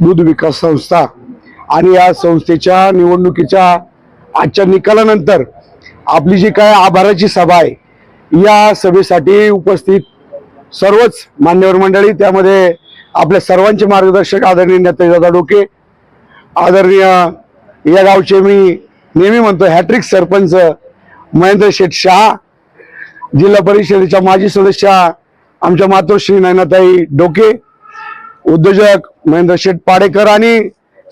दूध विकास संस्था आणि या संस्थेच्या निवडणुकीच्या आजच्या निकालानंतर आपली जी काय आभाराची सभा आहे या सभेसाठी उपस्थित सर्वच मान्यवर मंडळी त्यामध्ये आपल्या सर्वांचे मार्गदर्शक आदरणीय नेतेदादा डोके आदरणीय या गावचे मी नेहमी म्हणतो हॅट्रिक सरपंच महेंद्र शेठ शहा जिल्हा परिषदेच्या माजी सदस्या आमच्या मातोश्री नयनाताई डोके उद्योजक महेंद्र शेठ पाडेकर आणि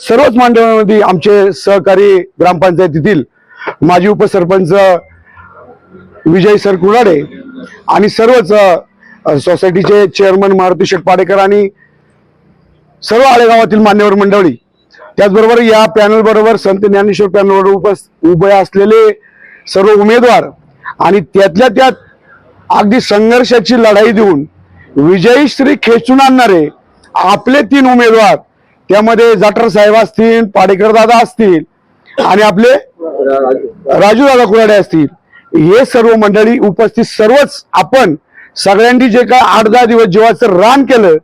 सर्वच मंडळामध्ये आमचे सहकारी ग्रामपंचायतीतील माजी उपसरपंच विजय सर कुराडे आणि सर्वच सोसायटीचे चेअरमन मारुती शेठ पाडेकर आणि सर्व आळेगावातील मान्यवर मंडळी. त्याचबरोबर या पॅनल बरोबर संत ज्ञानेश्वर पॅनलवर उपस उभे असलेले सर्व उमेदवार आणि त्यातल्या त्यात अगदी संघर्षाची लढाई देऊन विजयी श्री खेचून आणणारे आपले तीन उमेदवार. त्यामध्ये जाटर साहेब असतील पाडेकर दादा असतील आणि आपले राजू दादा कुराडे असतील. हे सर्व मंडळी उपस्थित सर्वच आपण सगळ्यांनी जे काय आठ दहा दिवस जीवाचं रान केलं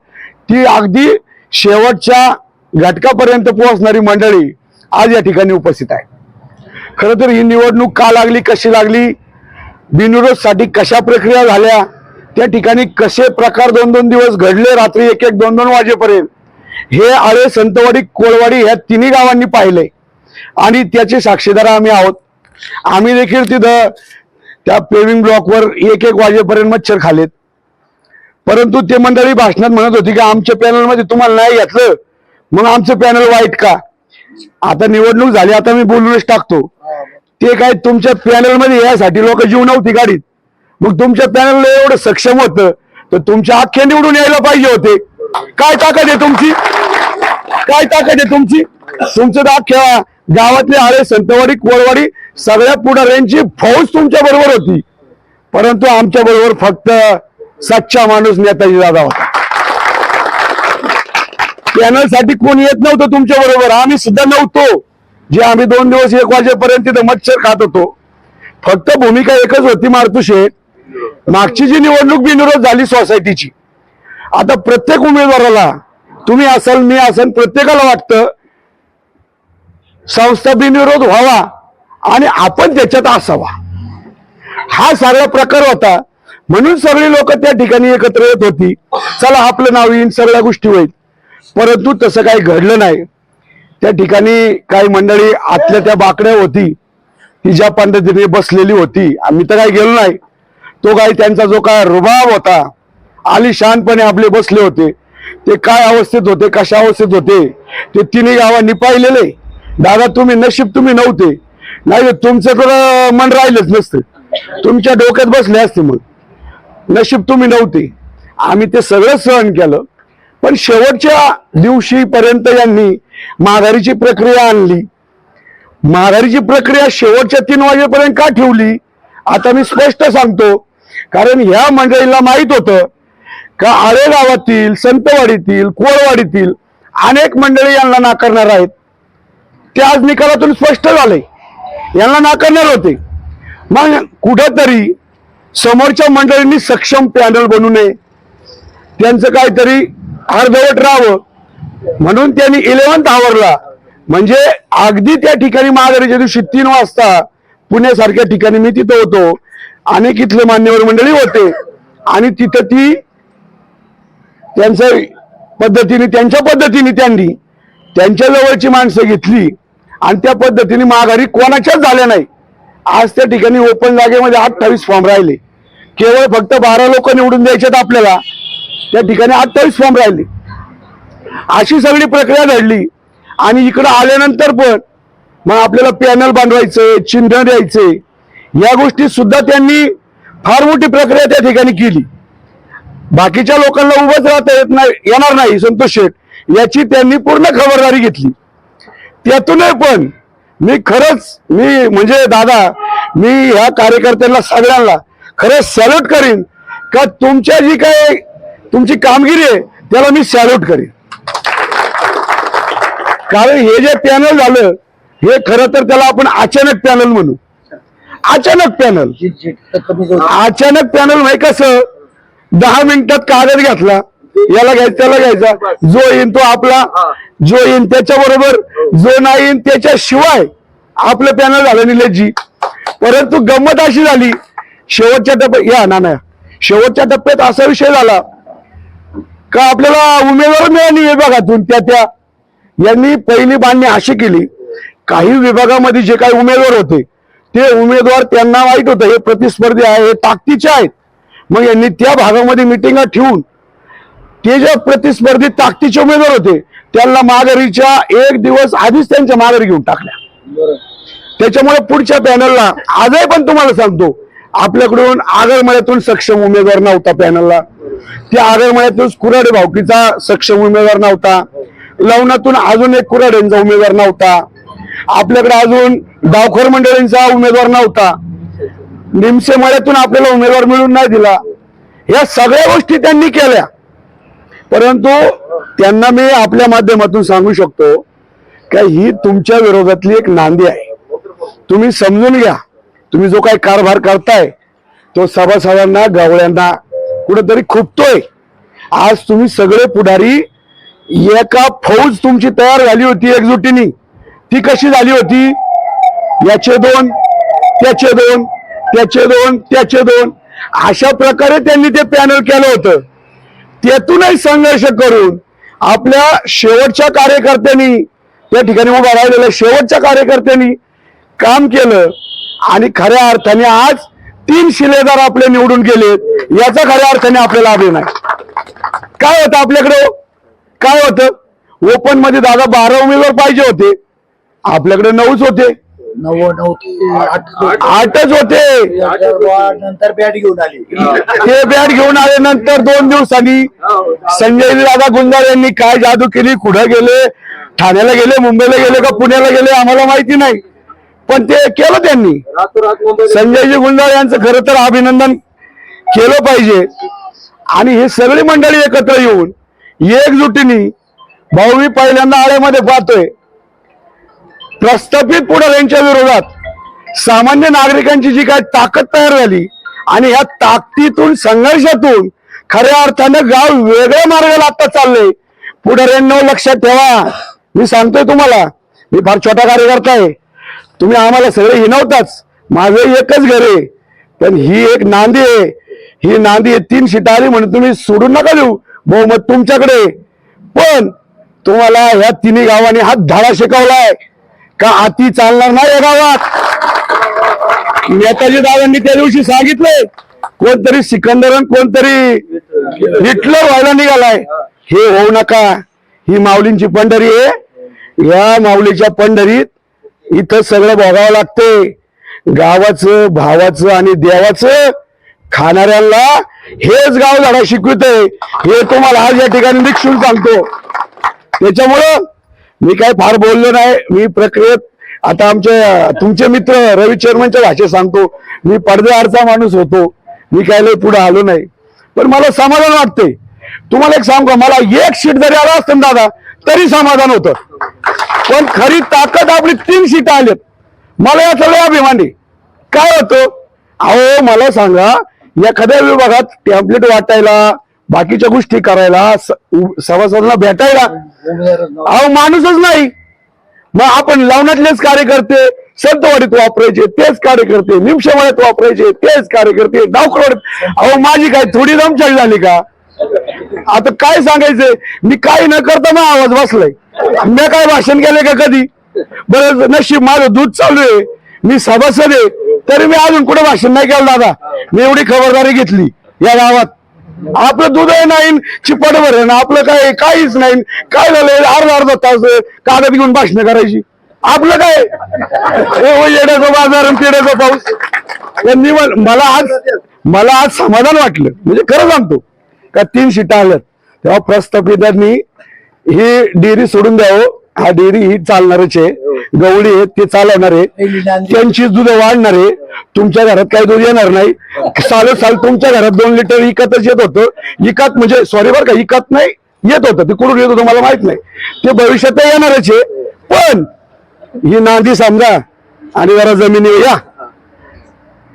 ती अगदी शेवटच्या घटकापर्यंत पोहोचणारी मंडळी आज या ठिकाणी उपस्थित आहे. खरं तर ही निवडणूक का लागली कशी लागली बिनविरोधसाठी कशा प्रक्रिया झाल्या त्या ठिकाणी कसे प्रकार दोन दोन दिवस घडले रात्री एक एक दोन दोन वाजेपर्यंत हे आळे संतवाडी कोळवाडी ह्या तिन्ही गावांनी पाहिले. आणि त्याचे साक्षीदार आम्ही आहोत. आम्ही देखील तिथं त्या पेविंग ब्लॉकवर एक एक वाजेपर्यंत मच्छर खालेत. परंतु ते मंडळी भाषणात म्हणत होती की आमच्या पॅनलमध्ये तुम्हाला नाही घेतलं मग आमचं पॅनल वाईट का? आता निवडणूक झाली आता मी बोलूनच टाकतो. ते काय तुमच्या पॅनलमध्ये यासाठी लोक जीव नव्हती गाडीत मग तुमच्या पॅनल एवढं सक्षम होतं तर तुमच्या आख्या निवडून यायला पाहिजे होते. काय ताकद आहे तुमची? काय ताकद आहे तुमची? तुमचं तर अख्ख्या गावातले आळे संतवाडी कोळवाडी सगळ्या पुढाऱ्यांची फौज तुमच्या बरोबर होती. परंतु आमच्या बरोबर फक्त सच्चा माणूस नेताजी दादा होता. पॅनलसाठी कोण येत नव्हतं तुमच्या बरोबर. आम्ही सुद्धा नव्हतो. जे आम्ही दोन दिवस एक वाजेपर्यंत तिथं मच्छर खात होतो. फक्त भूमिका एकच होती मारतू मागची जी निवडणूक बिनविरोध झाली सोसायटीची. आता प्रत्येक उमेदवाराला तुम्ही असाल मी असाल प्रत्येकाला वाटतं संस्था बिनविरोध व्हावा आणि आपण त्याच्यात असावा. हा सगळा प्रकार होता. म्हणून सगळी लोक त्या ठिकाणी एकत्र येत होती. चला आपलं नाव येईन सगळ्या गोष्टी होईल. परंतु तसं काही घडलं नाही. त्या ठिकाणी काही मंडळी आतल्या त्या बाकड्या होती. ती ज्या पद्धतीने बसलेली होती. आम्ही तर काही गेलो नाही. तो काही त्यांचा जो काय रुबाब होता आलिशानपणे आपले बसले होते. ते काय अवस्थेत होते कशा अवस्थेत होते ते तिन्ही गावांनी पाहिलेले दादा तुम्ही नशीब तुम्ही नव्हते. नाही तुमचं तर मन राहिलंच नसतं. तुमच्या डोक्यात बसले असते मग नशीब तुम्ही नव्हते. आम्ही ते सगळं सहन केलं. पण शेवटच्या दिवशीपर्यंत यांनी माघारीची प्रक्रिया आणली. माघारीची प्रक्रिया शेवटच्या तीन वाजेपर्यंत का ठेवली? आता मी स्पष्ट सांगतो. कारण ह्या मंडळीला माहीत होतं का आळे गावातील संतवाडीतील कोळवाडीतील अनेक मंडळी यांना नाकारणार आहेत. ते आज निकालातून स्पष्ट झाले. यांना नाकारणार होते. मग कुठंतरी समोरच्या मंडळींनी सक्षम पॅनल बनू नये. त्यांचं काहीतरी अर्धवट राहावं. म्हणून त्यांनी इलेव्हन्थ आवरला. म्हणजे अगदी त्या ठिकाणी महागारीच्या दिवशी तीन वाजता पुण्यासारख्या ठिकाणी मी तिथं होतो. अनेक इथले मान्यवर मंडळी होते. आणि तिथं ती त्यांचं पद्धतीने त्यांच्या पद्धतीने त्यांनी त्यांच्या जवळची माणसं घेतली. आणि त्या पद्धतीने माघारी कोणाच्याच झाल्या नाही. आज त्या ठिकाणी ओपन जागेमध्ये अठ्ठावीस फॉर्म राहिले. केवळ फक्त बारा लोक निवडून द्यायच्यात आपल्याला. त्या ठिकाणी अठ्ठावीस फॉर्म राहिले. अशी सगळी प्रक्रिया घडली. आणि इकडं आल्यानंतर पण मग आपल्याला पॅनल बांधवायचं चिन्ह द्यायचे. या गोष्टी सुद्धा त्यांनी फार मोठी प्रक्रिया त्या ठिकाणी केली. बाकीच्या लोकांना उभंच राहता येत नाही येणार नाही संतोष शेठ. याची त्यांनी पूर्ण खबरदारी घेतली. त्यातूनही पण मी खरंच मी म्हणजे दादा मी ह्या कार्यकर्त्यांना सगळ्यांना खरंच सॅल्यूट करीन का तुमच्या जी काय तुमची कामगिरी आहे त्याला मी सॅल्यूट करीन. कारण हे जे पॅनल झालं हे खरं तर त्याला आपण अचानक पॅनल म्हणू. अचानक पॅनल अचानक पॅनल नाही कसं? दहा मिनिटात कागद घातला. याला घ्यायचा त्याला घ्यायचा. जो येईन तो आपला. जो येईन त्याच्या बरोबर जो नाही येईन त्याच्याशिवाय आपलं पॅनल झालं निलेशजी परंतु गंमत अशी झाली. शेवटच्या टप्प्यात या नाना शेवटच्या टप्प्यात असा विषय झाला का आपल्याला उमेदवार मिळाली विभागातून त्या त्या. यांनी पहिली बांधणी अशी केली. काही विभागामध्ये जे काही उमेदवार होते ते उमेदवार त्यांना माहीत होतं हे प्रतिस्पर्धी आहे हे ताकदीचे आहेत. मग यांनी त्या भागामध्ये मिटिंगा ठेवून ते जे प्रतिस्पर्धी ताकदीचे उमेदवार होते त्यांना माघारीच्या एक दिवस आधीच त्यांच्या माघारी घेऊन टाकल्या. त्याच्यामुळे पुढच्या पॅनलला आजही पण तुम्हाला सांगतो आपल्याकडून आगरमळ्यातून सक्षम उमेदवार नव्हता पॅनलला. त्या आगरमळ्यातून कुराडे भावकीचा सक्षम उमेदवार नव्हता. लवणातून अजून एक कुराडेंचा उमेदवार नव्हता. आपल्याकडे अजून गावखोर मंडळींचा उमेदवार नव्हता. निमसे मळ्यातून आपल्याला उमेदवार मिळून नाही दिला. या सगळ्या गोष्टी त्यांनी केल्या. परंतु त्यांना मी आपल्या माध्यमातून सांगू शकतो का ही तुमच्या विरोधातली एक नांदी आहे. तुम्ही समजून घ्या. तुम्ही जो काही कारभार करताय तो सभासदांना गवळ्यांना कुठेतरी खुपतोय. आज तुम्ही सगळे पुढारी एका फौज तुमची तयार झाली होती एकजुटीने. ती कशी झाली होती? याचे दोन त्याचे दोन त्याचे दोन त्याचे दोन. अशा प्रकारे त्यांनी ते पॅनल केलं होतं. त्यातूनही संघर्ष करून आपल्या शेवटच्या कार्यकर्त्यांनी त्या ठिकाणी उभा राहिलेल्या शेवटच्या कार्यकर्त्यांनी काम केलं. आणि खऱ्या अर्थाने आज तीन शिलेदार आपले निवडून गेलेत याचा खऱ्या अर्थाने आपल्याला अभिमान काय होतं आपल्याकडे? काय होतं? ओपनमध्ये दादा बारा उमेदवार पाहिजे होते. आपल्याकडे नऊच होते. नऊ नऊ आठच होते. नंतर बॅट घेऊन आली. ते बॅट घेऊन आले नंतर दोन दिवसांनी संजय दादा गुंजाळ यांनी काय जादू केली कुठं गेले ठाण्याला गेले मुंबईला गेले का पुण्याला गेले आम्हाला माहिती नाही. पण ते केलं त्यांनी. संजयजी गुंजाळ यांचं खरं तर अभिनंदन केलं पाहिजे. आणि हे सगळी मंडळी एकत्र येऊन एकजुटीने भाऊ मी पहिल्यांदा आळ्यामध्ये पाहतोय. प्रस्थापित पुढाऱ्यांच्या विरोधात सामान्य नागरिकांची जी काय ताकद तयार झाली आणि ह्या ताकदीतून संघर्षातून खऱ्या अर्थानं गाव वेगळ्या मार्गाला आता चाललंय. पुढाऱ्यांना लक्षात ठेवा. मी सांगतोय तुम्हाला मी फार छोटा कार्यकर्ता आहे. तुम्ही आम्हाला सगळे हिनवताच. माझं एकच घर आहे. पण ही एक नांदी आहे. ही नांदी आहे तीन सीटा आली म्हणून तुम्ही सोडून नका देऊ. बहुमत तुमच्याकडे पण तुम्हाला ह्या तिन्ही गावांनी हात धाडा शिकवलाय. का हाती चालणार नाही या गावात? नेताजी दादांनी त्या दिवशी सांगितलंय कोणतरी सिकंदरन कोणतरी हिटलर व्हायला निघालाय. हे होऊ नका. ही माऊलींची पंढरी आहे. या माऊलीच्या पंढरीत इथं सगळं बघावं लागते. गावाचं भावाचं आणि देवाचं खाणाऱ्यांना हेच गाव झाडा शिकवित हे तुम्हाला आज या ठिकाणी निक्षून सांगतो. त्याच्यामुळं मी काय फार बोललो नाही मी प्रक्रियेत आता आमचे तुमचे मित्र रवी चेअरमनच्या भाषेत सांगतो मी पडद्याआडचा माणूस होतो मी काय लय पुढे आलो नाही. पण मला समाधान वाटते तुम्हाला एक सांगू मला एक सीट जरी आला असतं ना दादा तरी समाधान होतं. पण खरी ताकद आपली तीन सीट आल्यात मला याचा लय अभिमान आहे. काय होतं? अहो मला सांगा एखाद्या विभागात टॅम्पलेट वाटायला बाकीच्या गोष्टी करायला सभासदांना भेटायला. अहो माणूसच नाही. मग आपण लावण्यातलेच कार्यकर्ते संतवाडीत वापरायचे तेच कार्यकर्ते निमशेवाड्यात वापरायचे तेच कार्यकर्ते डावखरवाडीत अहो माझी काय थोडी दमछाक झाली का? आता काय सांगायचंय? मी काही न करता मग आवाज बसलाय. मी काय भाषण केलंय का कधी? बरं नशीब माझं दूध चालू आहे. मी सभासद आहे. तरी मी अजून कुठे भाषण नाही केलं दादा? मी एवढी खबरदारी घेतली या गावात. आपलं दूधही नाही चिपट भर ना आपलं काय काहीच नाही. काय झालंय? अर्धा अर्धा तास कागद घेऊन भाषण करायची. आपलं काय? येण्याचा हो बाजार आणि पिढ्याचा पाऊस. यांनी मला आज मला आज समाधान वाटलं. म्हणजे खरं सांगतो का तीन सीटा आल्यात. तेव्हा प्रस्थापितांनी ही डेअरी सोडून द्यावं. हा डेअरी ही चालणारच आहे. गवळी आहे ते चालवणार. आहे त्यांची दूध वाढणार. आहे तुमच्या घरात काही दूध येणार नाही. साल साल तुमच्या घरात दोन लिटर इकतच येत होतं. इकत म्हणजे सॉरी बरं का इकत नाही येत होतं. ते कुठून येत होतं मला माहीत नाही. ते भविष्यात येणारच आहे. पण ही नांदी समजा आणि जरा जमिनीवर या.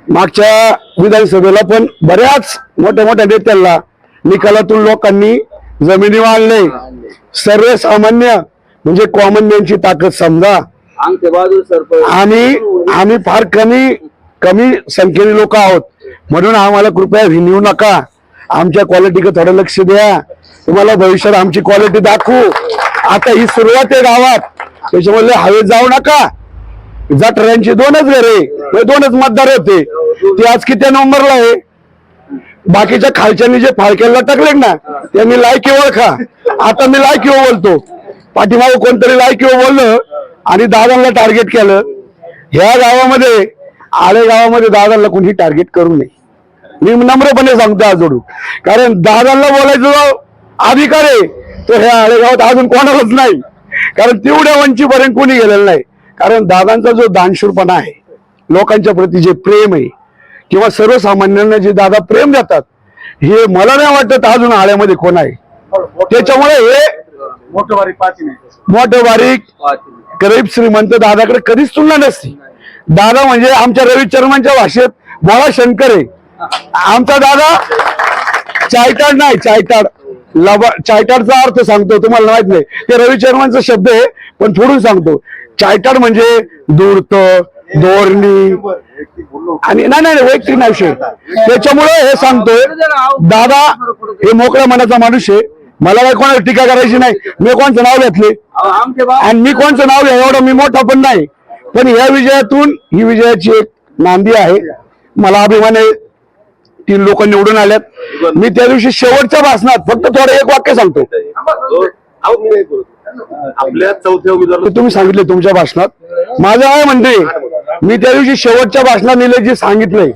मागच्या विधानसभेला पण बऱ्याच मोठ्या मोठ्या नेत्यांना निकालातून लोकांनी जमिनी आणले सर्वसामान्य म्हणजे कॉमन मॅनची ताकद समजा. आम्ही आम्ही फार कमी कमी संख्येने लोक आहोत. म्हणून आम्हाला कृपया भिनवू नका. आमच्या क्वालिटीकडे थोडं लक्ष द्या. तुम्हाला भविष्यात आमची क्वालिटी दाखवू. आता ही सुरुवात आहे गावात. त्याच्यामुळे हवेत जाऊ नका. जटऱ्यांची दोनच घरे हे दोनच मतदार होते. ते आज किती नंबरला आहे? बाकीच्या खालच्यांनी जे फाळक्याला टाकले ना त्यांनी लायकी ओळखा. आता मी लायकी बोलतो पाठीमागं कोणतरी लायकी बोललं आणि दादांना टार्गेट केलं. ह्या गावामध्ये आळे गावामध्ये दादांना कोणी टार्गेट करू नये. मी नम्रपणे सांगतो आज जोडू. कारण दादांना बोलायचं जो अधिकार आहे तो ह्या आळे गावात अजून कोणालाच नाही. कारण तेवढ्या वंचीपर्यंत कोणी गेलेलं नाही. कारण दादांचा जो दानशूरपणा आहे लोकांच्या प्रती जे प्रेम आहे किंवा सर्वसामान्यांना जे दादा प्रेम देतात हे मला नाही वाटत अजून आळ्यामध्ये कोण आहे. त्याच्यामुळे हे मोठं बारीक पाच नाही. मोठे बारीक गरीब श्रीमंत दादाकडे कधीच तुलना नसती. दादा म्हणजे आमच्या रवी चर्मांच्या भाषेत बोळा शंकर आहे. आमचा दादा चायटाड नाही चायटाड लबा चायटाडचा अर्थ सांगतो तुम्हाला माहीत नाही. ते रवी चर्मांचा शब्द आहे पण फोडून सांगतो. चायटाड म्हणजे दूर्त धोरणी. आणि नाही नाही वैयक्तिक नाही विषय. त्याच्यामुळे हे सांगतोय दादा हे मोकळ्या मनाचा माणूस आहे. मला काही कोणाला टीका करायची नाही. मी कोणचं नाव घेतले. आणि मी कोणचं नाव घ्या एवढं मी मोठा पण नाही. पण या विजयातून ही विजयाची एक नांदी आहे. मला अभिमान आहे तीन लोक निवडून आल्यात. मी त्या दिवशी शेवटच्या भाषणात फक्त थोडं एक वाक्य सांगतो. आपल्या चौथ्या उमेदवार तुम्ही सांगितले तुमच्या भाषणात. माझं आहे म्हणते मी त्या दिवशी शेवटच्या भाषणात निले जे सांगितलंय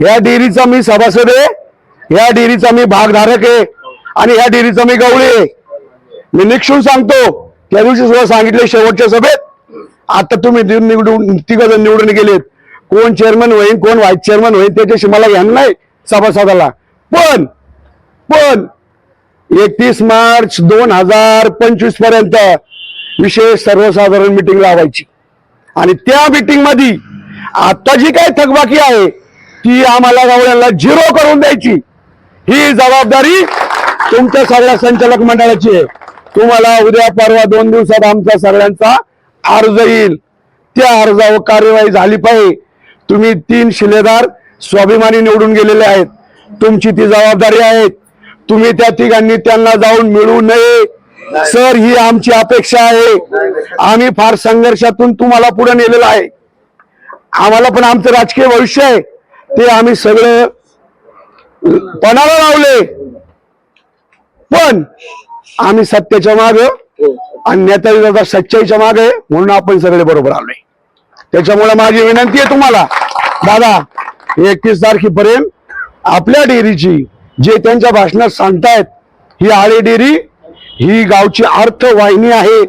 या डेअरीचा मी सभासद आहे या डेअरीचा मी भागधारक आहे. आणि ह्या डेअरीचा मी गवळी आहे. मी निक्षून सांगतो त्या दिवशी सुद्धा सांगितले शेवटच्या सभेत आता तुम्ही निवडून तिघ जण निवडून गेलेत. कोण चेअरमन होईल कोण व्हाईस चेअरमन होईल त्याच्याशी मला घ्यान नाही सभासदाला. पण पण एकतीस मार्च दोन हजार पंचवीसपर्यंत विशेष सर्वसाधारण मिटिंग लावायची. आणि त्या मिटिंगमध्ये आता जी काय थकबाकी आहे ती आम्हाला गावड्यांना झिरो करून द्यायची. ही जबाबदारी तुमच्या सगळ्या संचालक मंडळाची आहे. तुम्हाला उद्या परवा दोन दिवसात आमचा सगळ्यांचा अर्ज येईल. त्या अर्जावर कार्यवाही झाली पाहिजे. तुम्ही तीन शिलेदार स्वाभिमानी निवडून गेलेले आहेत. तुमची ती जबाबदारी आहे. तुम्ही त्या तिघांनी त्यांना जाऊन मिळू नये. सर ही आमची अपेक्षा आहे. आम्ही फार संघर्षातून तुम्हाला पुढे नेलेलं आहे. आम्हाला पण आमचं राजकीय भविष्य आहे. ते आम्ही सगळं पणाला लावले. पण आम्ही सत्याच्या माग आणि नेताजी दादा सच्चाईच्या मागे म्हणून आपण सगळे बरोबर आलोय. त्याच्यामुळे माझी विनंती आहे तुम्हाला दादा एकतीस तारखेपर्यंत आपल्या डेअरीची जे त्यांच्या भाषणात सांगतायत ही आळे डेअरी ही गावची अर्थवाहिनी आहे.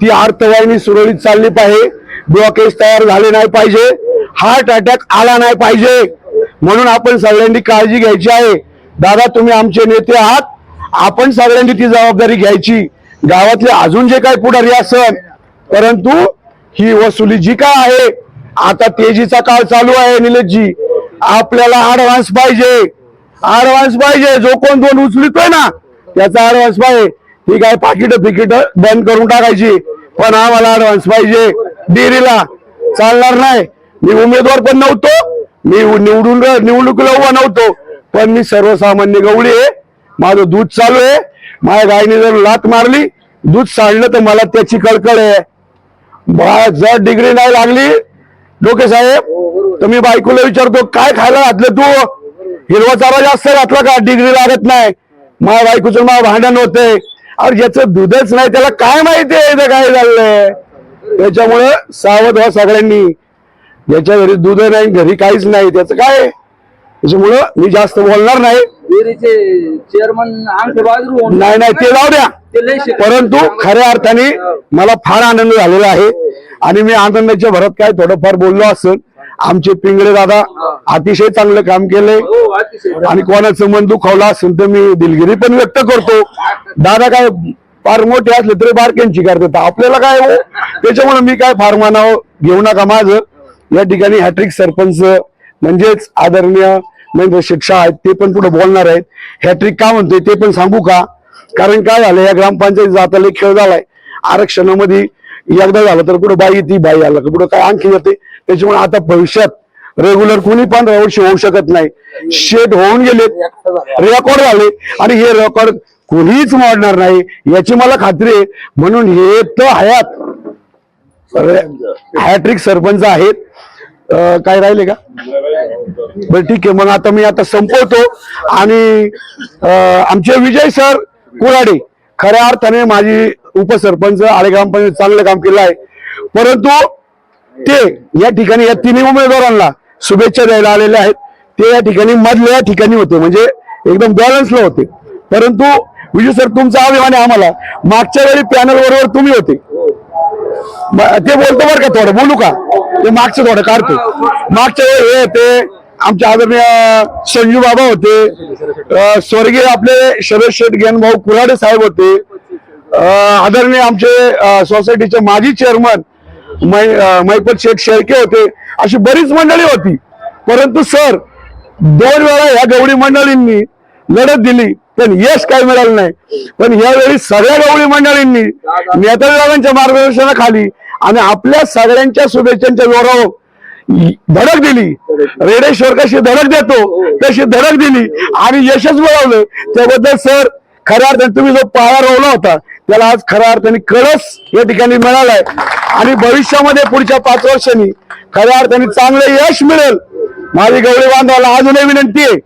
ती अर्थवाहिनी सुरळीत चालली पाहिजे. ब्लॉकेज तयार झाले नाही पाहिजे. हार्ट अटॅक आला नाही पाहिजे. म्हणून आपण सगळ्यांनी काळजी घ्यायची आहे. दादा तुम्ही आमचे नेते आहात. आपण सगळ्यांनी ती जबाबदारी घ्यायची. गावातले अजून जे काही पुढारी असन परंतु ही वसुली जी काय आहे आता तेजीचा काळ चालू आहे निलेशजी. आपल्याला ऍडव्हान्स पाहिजे. ऍडव्हान्स पाहिजे. जो कोण दोन उचलितोय ना त्याचा ऍडव्हान्स पाहिजे. ही काय पाकिट पिकिट बंद करून टाकायची पण आम्हाला ऍडव्हान्स पाहिजे. डेअरीला चालणार नाही. मी उमेदवार पण नव्हतो. मी निवडून निवडणुकीला उभा नव्हतो. पण मी सर्वसामान्य गवळी आहे. माझं दूध चालू आहे. माझ्या गायीने जर लात मारली दूध सांडलं तर मला त्याची कळकळ आहे. बा जर डिग्री नाही लागली डोके साहेब तर मी बायकोला विचारतो काय खायला घातलं तू? हिरवा चारा जास्त घातला का? डिग्री लागत नाही. माझ्या बायकोचं मला भांडण होते अरे ज्याचं दूधच नाही त्याला काय माहिती आहे? काय झालंय? त्याच्यामुळं सावध व्हा सगळ्यांनी. ज्याच्या घरी दूध नाही घरी काहीच नाही त्याचं काय? त्याच्यामुळं मी जास्त बोलणार नाही. डेअरीचे चेअरमन बहादूर होऊन नाही नाही ते जाऊ द्या. परंतु खऱ्या अर्थाने मला फार आनंद झालेला आहे. आणि मी आनंदाच्या भरात काय थोडंफार बोललो असेल आमचे पिंगळे दादा अतिशय चांगलं काम केलंय. हो आणि कोणाचं मन दुखावलं असेल तर मी दिलगिरी पण व्यक्त करतो. दादा काय फार मोठे असले तरी बारक्यांची करतात आपल्याला काय हो? त्याच्यामुळे मी काय फार मानावं घेऊ नका माझं. या ठिकाणी हॅट्रिक सरपंच म्हणजेच आदरणीय महेंद्र शिक्षा आहेत ते पण पुढे बोलणार आहेत. हॅट्रिक का म्हणतोय ते पण सांगू का? कारण काय झालं या ग्रामपंचायतीचा आता लय खेळ झालाय. आरक्षणामध्ये एकदा झालं तर कुठं बाई ती बाई आलं का? कुठं काय आणखी येते? त्याच्यामुळे आता भविष्यात रेग्युलर कोणी पण वर्षी होऊ शकत नाही. शेट होऊन गेले रेकॉर्ड झाले. आणि हे रेकॉर्ड कोणीच मोडणार नाही. याची मला खात्री आहे. म्हणून हे तर हयात. हॅट्रिक सरपंच आहेत. काय राहिले का? बरं ठीक आहे. मग आता मी आता संपवतो. आणि आमचे विजय सर कुराडे खऱ्या अर्थाने माझी उपसरपंच आळे ग्रामपंचायत चांगलं काम केलं आहे. परंतु ते या ठिकाणी या तिन्ही उमेदवारांना शुभेच्छा द्यायला आलेले आहेत. ते या ठिकाणी मधल्या ठिकाणी होते. म्हणजे एकदम बॅलन्सला होते. परंतु विजय सर तुमचा अभिमान आहे आम्हाला. मागच्या वेळी पॅनल बरोबर तुम्ही होते. ते बोलतो बरं का थोडं. बोलू का? ते मागचं थोडं काढतो. मागच्या वेळी हे होते आमचे आदरणीय संजू बाबा होते स्वर्गीय आपले शरद शेठ भाऊ कुराडे साहेब होते आदरणीय आमचे सोसायटीचे माजी चेअरमन मैपत शेठ शेळके होते अशी बरीच मंडळी होती. परंतु सर दोन वेळा ह्या गवळी मंडळींनी लढत दिली. पण यश काय मिळालं नाही. पण यावेळी सगळ्या गवळी मंडळींनी नेताजीबाबांच्या मार्गदर्शनाखाली आणि आपल्या सगळ्यांच्या शुभेच्छांच्या जोरावर धडक दिली. रेडेश्वर कशी धडक देतो तशी धडक दिली आणि यशच मिळवलं. त्याबद्दल सर खऱ्या अर्थाने तुम्ही जो पाया रोवला होता त्याला आज खऱ्या अर्थाने कळस या ठिकाणी मिळालाय. आणि भविष्यामध्ये पुढच्या पाच वर्षांनी खऱ्या अर्थाने चांगलं यश मिळेल. माझी गवळी बांधवाला अजूनही विनंती आहे.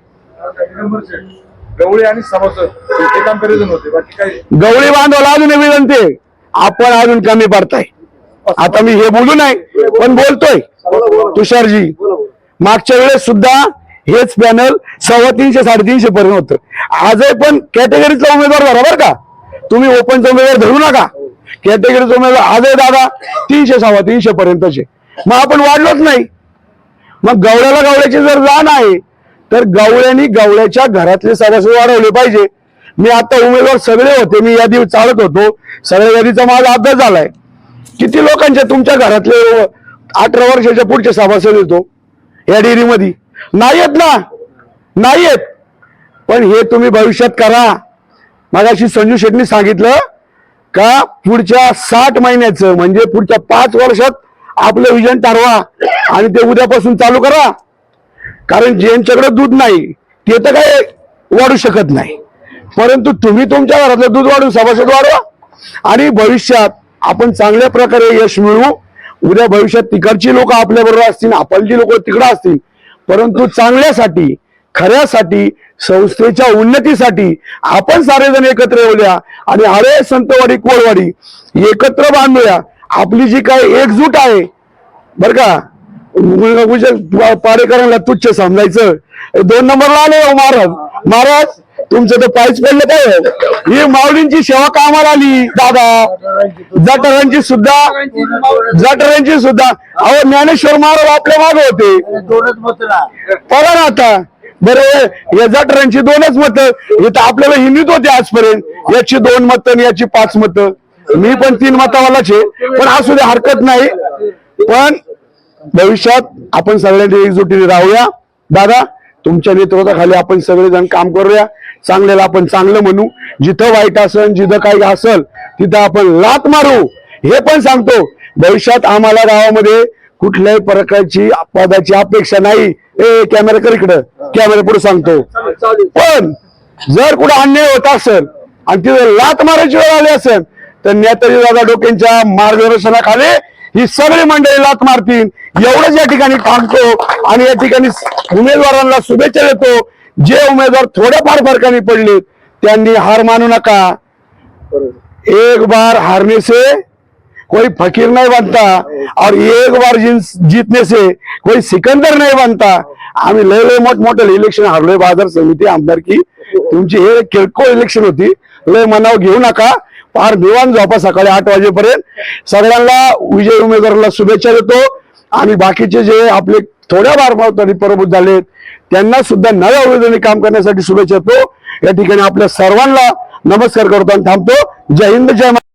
गवळी आणि सभासद कंपॅरिझन होते. बाकी काही गवळी बांधवाला अजूनही विनंती आपण अजून कमी पडताय. आता मी हे बोलू नाही पण बोलतोय. तुषारजी मागच्या वेळेस सुद्धा हेच पॅनल सव्वा तीनशे साडेतीनशे पर्यंत होतं. आजही पण कॅटेगरीचा उमेदवार धरा बरं का? तुम्ही ओपनचा उमेदवार धरू नका. कॅटेगरीचा उमेदवार आजही दादा तीनशे सव्वा तीनशे पर्यंतचे. मग आपण वाढलोच नाही. मग गवळ्याला गवळ्याची जर जाण आहे तर गावळ्यांनी गवळ्याच्या घरातले सभासद वाढवले पाहिजे. मी आता उमेदवार सगळे होते मी यादी चालत होतो. सगळ्या यादीचा माझा अभ्यास झालाय. किती लोकांचे तुमच्या घरातले अठरा वर्षाच्या पुढचे सभासद येतो? या डेअरीमध्ये. नाही येत ना? नाही येत पण हे तुम्ही भविष्यात करा. मगाशी संजू शेटनी सांगितलं का पुढच्या साठ महिन्याचं म्हणजे पुढच्या पाच वर्षात आपलं विजन ठरवा आणि ते उद्यापासून चालू करा. कारण ज्यांच्याकडे दूध नाही ते तर काय वाढू शकत नाही. परंतु तुम्ही तुमच्या घरातलं दूध वाढून सभासद वाढवा आणि भविष्यात आपण चांगल्या प्रकारे यश मिळवू. उद्या भविष्यात तिकडची लोक आपल्या बरोबर असतील आपलची लोक तिकडं असतील. परंतु चांगल्यासाठी खऱ्यासाठी संस्थेच्या उन्नतीसाठी आपण सारेजण एकत्र येऊया आणि अरे संतवाडी कोळवाडी एकत्र बांधूया. आपली जी काय एकजूट आहे बर का? मुलगा पाडेकरांना तुच्छ समजायचं दोन नंबरला आले हो महाराज. महाराज तुमचं तर पायच पडलं काय हो? ही? माऊलींची सेवा कामाला आली दादा. जटरांची सुद्धा जटरांची सुद्धा. अहो ज्ञानेश्वर महाराज आपल्या मागे होते. परा ना आता. बरं या जटरांची दोनच मतं. इथं आपल्याला हिंदीत होते आजपर्यंत. याची दोन मतं आणि याची पाच मतं. मी पण तीन मतावालाच आहे. पण असू दे हरकत नाही. पण भविष्यात आपण सगळ्यांनी एकजुटीने राहूया. दादा तुमच्या नेतृत्वाखाली आपण सगळेजण काम करूया. चांगल्याला आपण चांगलं म्हणू. जिथं वाईट असेल जिथं काही असेल तिथं आपण लात मारू. हे पण सांगतो. भविष्यात आम्हाला गावामध्ये कुठल्याही प्रकारची पदाची अपेक्षा नाही. ए कॅमेरा कर इकडं. कॅमेरा पुढे सांगतो. पण जर कुठं अन्याय होत असेल आणि तिथं लात मारायची वेळ आली असेल तर नेताजी दादा डोक्यांच्या मार्गदर्शनाखाली ही सगळी मंडळी लात मारतील. एवढंच या ठिकाणी थांबतो आणि या ठिकाणी उमेदवारांना शुभेच्छा देतो. जे उमेदवार थोड्याफार फरकाने पडले त्यांनी हार मानू नका. एक बार हारने से कोई फकीर नहीं बनता. और एक बार जीतने से कोई सिकंदर नहीं बनता. आम्ही लय लय मोठमोठे इलेक्शन हारलोय. बाजार समिती आमदारकी. तुमची हे किरकोळ इलेक्शन होती. लय मनाव घेऊ नका. फार दिवाण झोपा सकाळी आठ वाजेपर्यंत. सगळ्यांना विजय उमेदवाराला शुभेच्छा देतो. आणि बाकीचे जे आपले थोड्या बार तरी पराभूत झाले त्यांना सुद्धा नव्या उमेदवारी काम करण्यासाठी शुभेच्छा देतो. या ठिकाणी आपल्या सर्वांना नमस्कार करतो आणि थांबतो. जय हिंद जय